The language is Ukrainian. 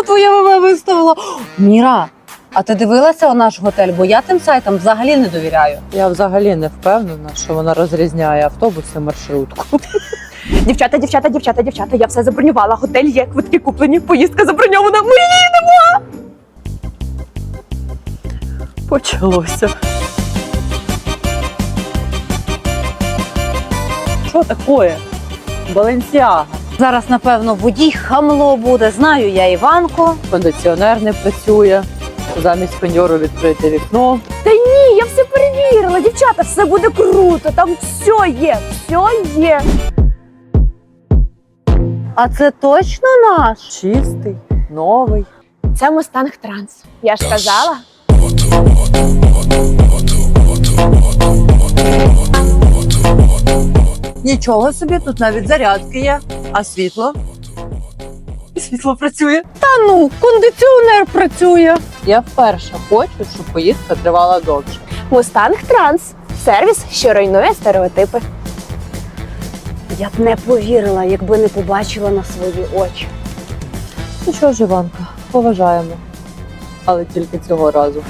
Ганна твоя мама виставила. Міра, а ти дивилася у наш готель? Бо я тим сайтам взагалі не довіряю. Я взагалі не впевнена, що вона розрізняє автобус і маршрутку. Дівчата, дівчата, дівчата, дівчата, я все забронювала. Готель є, квитки куплені, поїздка заброньована. Ми їдемо! Почалося. Що таке? Баленсіага. Зараз, напевно, водій хамло буде. Знаю я Іванку. Кондиціонер не працює. Замість кондьору відкрити вікно. Та Ні, я все перевірила. Дівчата, все буде круто. Там все є, все є. А це точно наш? Чистий, новий. Це Мустанг Транс. Я ж казала. Нічого собі, тут навіть зарядки є. А світло? Світло працює. Та ну, кондиціонер працює. Я вперше хочу, щоб поїздка тривала довше. Мустанг Транс. Сервіс, що руйнує стереотипи. Я б не повірила, якби не побачила на свої очі. Ну що ж, Іванка, поважаємо. Але тільки цього разу.